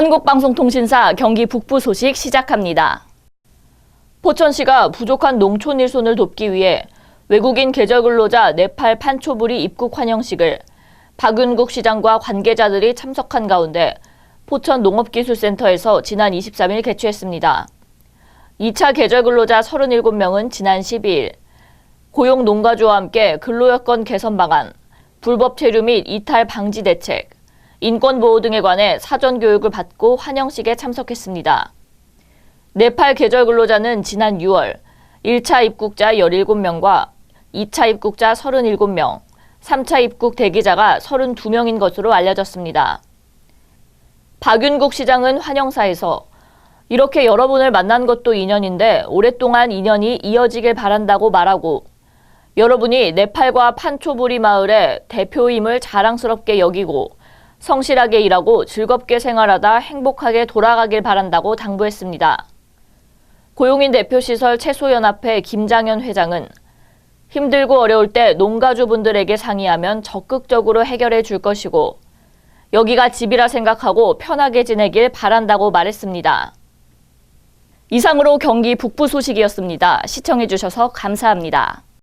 한국방송통신사 경기 북부 소식 시작합니다. 포천시가 부족한 농촌 일손을 돕기 위해 외국인 계절 근로자 네팔 판초부리 입국 환영식을 박윤국 시장과 관계자들이 참석한 가운데 포천 농업기술센터에서 지난 23일 개최했습니다. 2차 계절 근로자 37명은 지난 12일 고용 농가주와 함께 근로여건 개선 방안, 불법 체류 및 이탈 방지 대책, 인권 보호 등에 관해 사전 교육을 받고 환영식에 참석했습니다. 네팔 계절 근로자는 지난 6월 1차 입국자 17명과 2차 입국자 37명, 3차 입국 대기자가 32명인 것으로 알려졌습니다. 박윤국 시장은 환영사에서 이렇게 여러분을 만난 것도 인연인데 오랫동안 인연이 이어지길 바란다고 말하고 여러분이 네팔과 판초부리 마을의 대표임을 자랑스럽게 여기고 성실하게 일하고 즐겁게 생활하다 행복하게 돌아가길 바란다고 당부했습니다. 고용인 대표시설 채소연합회 김장현 회장은 힘들고 어려울 때 농가주분들에게 상의하면 적극적으로 해결해 줄 것이고 여기가 집이라 생각하고 편하게 지내길 바란다고 말했습니다. 이상으로 경기 북부 소식이었습니다. 시청해 주셔서 감사합니다.